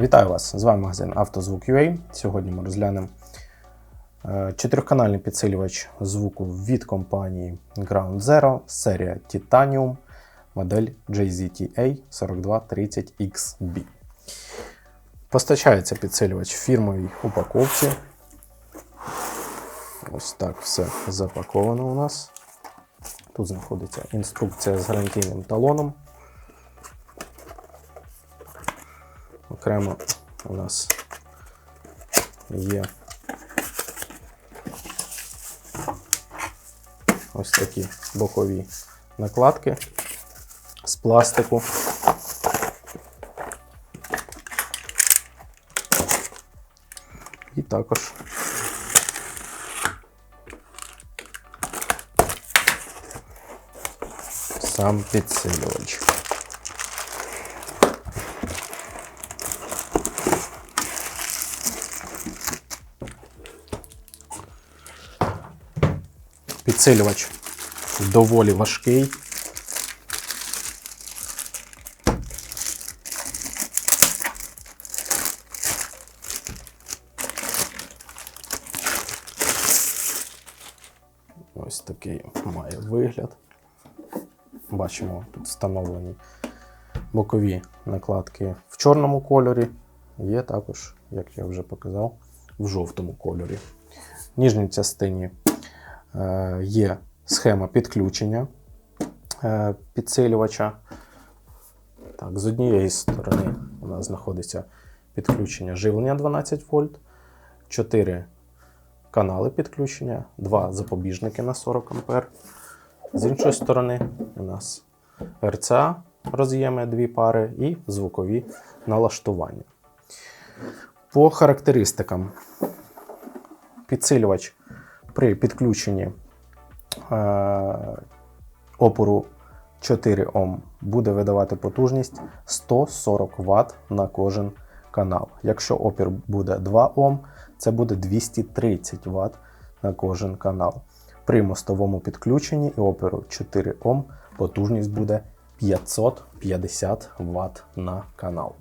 Вітаю вас! З вами магазин «Автозвук.UA». Сьогодні ми розглянемо е, чотирьохканальний підсилювач звуку від компанії Ground Zero, серія Titanium, модель JZTA 4230XB. Постачається підсилювач в фірмовій упаковці. Ось так все запаковано у нас. Тут знаходиться інструкція з гарантійним талоном. Окремо у нас є ось такі бокові накладки з пластику. І також сам підсилювач. Підсилювач доволі важкий. Ось такий має вигляд. Бачимо, тут встановлені бокові накладки в чорному кольорі. Є також, як я вже показав, в жовтому кольорі. Ніжній частині є схема підключення е, підсилювача. Так, з однієї сторони у нас знаходиться підключення живлення 12 вольт, 4 канали підключення, 2 запобіжники на 40 А. З іншої сторони у нас RCA роз'єми дві пари і звукові налаштування. По характеристикам підсилювач при підключенні е, опору 4 Ом буде видавати потужність 140 Вт на кожен канал. Якщо опір буде 2 Ом, це буде 230 Вт на кожен канал. При мостовому підключенні і оперу 4 Ом потужність буде 550 Вт на канал.